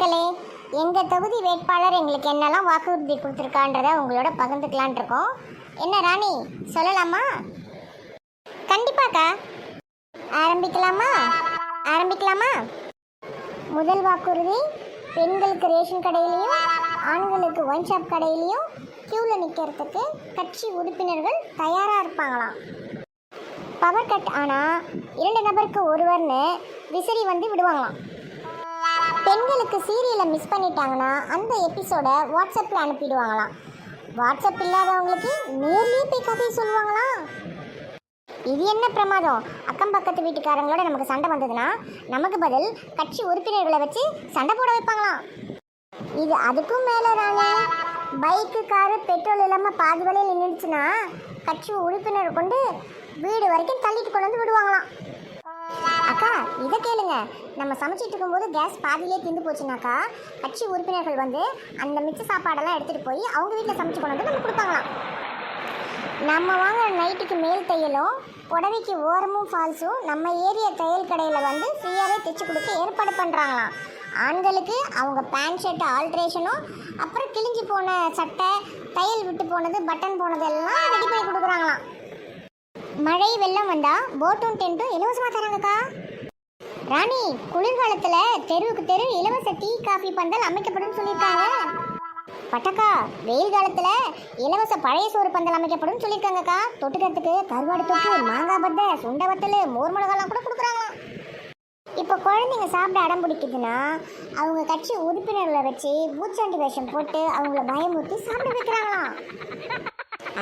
மக்களே எங்கள் தொகுதி வேட்பாளர் எங்களுக்கு என்னெல்லாம் வாக்குறுதி கொடுத்துருக்கான்றத உங்களோட பகிர்ந்துக்கலான் இருக்கோம். என்ன ராணி சொல்லலாமா? கண்டிப்பாக்கா. ஆரம்பிக்கலாமா? ஆரம்பிக்கலாமா? முதல் வாக்குறுதி பெண்களுக்கு ரேஷன் கடையிலையும் ஆண்களுக்கு ஒயின் ஷாப் கடையிலையும் க்யூவில் நிற்கிறதுக்கு கட்சி உறுப்பினர்கள் தயாராக இருப்பாங்களாம். பவர் கட் ஆனால் இரண்டு நபருக்கு ஒருவர்னு விசிறி வந்து விடுவாங்களாம். பெண்களுக்கு சீரியலை மிஸ் பண்ணிட்டாங்கன்னா அந்த எபிசோட வாட்ஸ்அப்பில் அனுப்பிடுவாங்களாம். வாட்ஸ்அப் இல்லாதவங்களுக்கு நேர்லேயே போய் கதையை சொல்லுவாங்களாம். இது என்ன பிரமாதம்? அக்கம் பக்கத்து வீட்டுக்காரங்களோட நமக்கு சண்டை வந்ததுன்னா நமக்கு பதில் கட்சி உறுப்பினர்களை வச்சு சண்டை போட வைப்பாங்களாம். இது அதுக்கும் மேலே ராணி பைக்கு காரு பெட்ரோல் இல்லாமல் பாதி வழியில் நின்றுச்சுன்னா கட்சி உறுப்பினர் கொண்டு வீடு வரைக்கும் தள்ளிட்டு கொண்டு வந்து விடுவாங்களாம். அக்கா இதை கேளுங்க. நம்ம சமைச்சிட்டு இருக்கும்போது கேஸ் பாதியிலே திந்து போச்சுனாக்கா கட்சி உறுப்பினர்கள் வந்து அந்த மிச்ச சாப்பாடெல்லாம் எடுத்துகிட்டு போய் அவங்க வீட்டில் சமைச்சு கொண்டு வந்து நம்ம கொடுப்பாங்களாம். நம்ம வாங்குற நைட்டுக்கு மேல் தையலும் புடவைக்கு ஓரமும் ஃபால்ஸும் நம்ம ஏரியா தையல் கடையில் வந்து ஃப்ரீயாகவே தைச்சு கொடுக்க ஏற்பாடு பண்ணுறாங்களாம் ஆண்களுக்கு அவங்க பேண்ட் ஷர்ட் ஆல்ட்ரேஷனும் அப்புறம் கிழிஞ்சு போன சட்டை தையல் விட்டு போனது பட்டன் போனது எல்லாம் ரெடி பண்ணி கொடுக்குறாங்களாம். மழை வெள்ளம் வந்தா போட்டும் டென்ட்டும் இலவசமா தராங்கக்கா. ராணி குளிர்காலத்துல தெருவுக்கு தெரு இலவச டீ காஃபி பந்தல் அமைக்கப்படும் சொல்லியிருக்காங்க பட்டக்கா வெயில் காலத்துல இலவச பழைய சோறு பந்தல் அமைக்கப்படும் சொல்லியிருக்காங்கக்கா தொட்டுக்கிறதுக்கு கருவாடு தொக்கு மாங்காய் பத்தை சுண்டை வத்தல் மோர் மிளகாலாம் கூட கொடுக்குறாங்களாம் இப்போ குழந்தைங்க சாப்பிட அடம் பிடிக்குதுன்னா அவங்க கட்சி உறுப்பினர்களை வச்சு பூச்சாண்டி வேஷம் போட்டு அவங்கள பயமுறுத்தி சாப்பிட வைக்கிறாங்களாம்.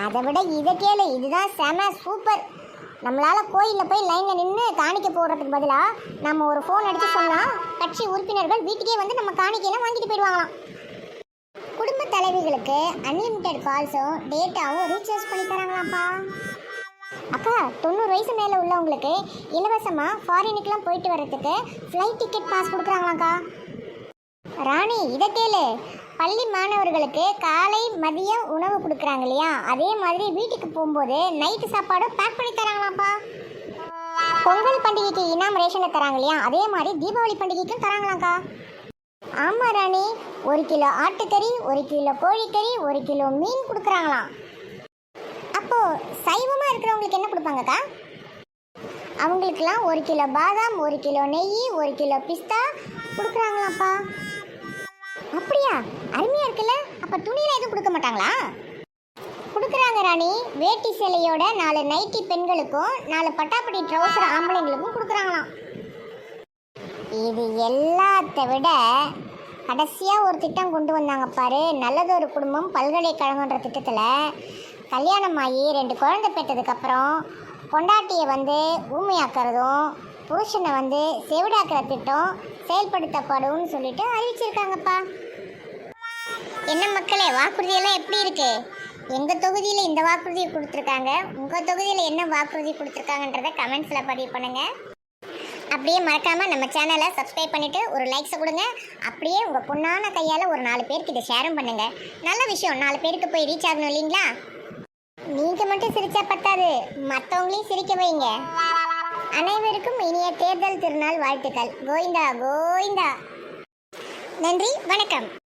அதை விட இதை கேளு. இதுதான் செம சூப்பர். நம்மளால் கோயிலில் போய் லைனில் நின்று காணிக்க போடுறதுக்கு பதிலாக நம்ம ஒரு ஃபோன் அடித்து சொன்னால் கட்சி உறுப்பினர்கள் வீட்டுக்கே வந்து நம்ம காணிக்கையெல்லாம் வாங்கிட்டு போயிடுவாங்களாம். குடும்ப தலைவிகளுக்கு அன்லிமிட்டெட் கால்ஸும் டேட்டாவும் ரீசார்ஜ் பண்ணி தராங்களாம்ப்பா. அக்கா தொண்ணூறு வயசு மேலே உள்ளவங்களுக்கு இலவசமாக ஃபாரினுக்கெலாம் போயிட்டு வர்றதுக்கு ஃப்ளைட் டிக்கெட் பாஸ் கொடுக்குறாங்களாக்கா ராணி இதை கேளு. பள்ளி மாணவர்களுக்கு காலை மதியம் உணவு கொடுக்குறாங்க இல்லையா? அதே மாதிரி வீட்டுக்கு போகும்போது நைட்டு சாப்பாடும் பேக் பண்ணி தராங்களாம்ப்பா பொங்கல் பண்டிகைக்கு இனாம் ரேஷனை தராங்க இல்லையா? அதே மாதிரி தீபாவளி பண்டிகைக்கும் தராங்களாம்க்கா ஆமாம் ராணி ஒரு கிலோ ஆட்டுக்கறி ஒரு கிலோ கோழிக்கறி ஒரு கிலோ மீன் கொடுக்குறாங்களாம். அப்போது சைவமாக இருக்கிறவங்களுக்கு என்ன கொடுப்பாங்கக்கா? அவங்களுக்கெல்லாம் ஒரு கிலோ பாதாம் ஒரு கிலோ நெய் ஒரு கிலோ பிஸ்தா கொடுக்குறாங்களாப்பா. அப்படியா? அருமையா இருக்குல்ல? அப்ப துணியில எதுவும் கொடுக்க மாட்டாங்களா? கொடுக்குறாங்க ராணி. வேட்டி சேலையோட நாலு நைட்டி பெண்களுக்கும் நாலு பட்டாப்பட்டி ட்ரௌசர் ஆம்பளைங்களுக்கும் கொடுக்குறாங்களாம். இது எல்லாத்த விட கடைசியாக ஒரு திட்டம் கொண்டு வந்தாங்க பாரு. நல்லதொரு குடும்பம் பல்கலைக்கழகன்ற திட்டத்தில் கல்யாணம் ஆகி ரெண்டு குழந்தை பெற்றதுக்கப்புறம் பொண்டாட்டியை வந்து ஊமையாக்குறதும் புருஷனை வந்து செவிடாக்குற திட்டம் செயல்படுத்தப்படும்னு சொல்லிட்டு அறிவிச்சிருக்காங்கப்பா. என்ன மக்களே வாக்குறுதியெல்லாம் எப்படி இருக்கு? எங்கள் தொகுதியில் இந்த வாக்குறுதியை கொடுத்துருக்காங்க? உங்கள் தொகுதியில் என்ன வாக்குறுதி கொடுத்துருக்காங்கன்றத கமெண்ட்ஸில் பதிவு பண்ணுங்கள் அப்படியே மறக்காமல் நம்ம சேனலை சப்ஸ்கிரைப் பண்ணிவிட்டு ஒரு லைக்ஸை கொடுங்க. அப்படியே உங்கள் பொண்ணான கையால் ஒரு நாலு பேருக்கு இதை ஷேரும் பண்ணுங்கள் நல்ல விஷயம் நாலு பேருக்கு போய் ரீச் ஆகணும் இல்லைங்களா? நீங்கள் மட்டும் சிரிச்சா பத்தாது. மற்றவங்களையும் சிரிக்க வைங்க. அனைவருக்கும் இனிய தேர்தல் திருநாள் வாழ்த்துக்கள். கோவிந்தா கோவிந்தா. நன்றி வணக்கம்.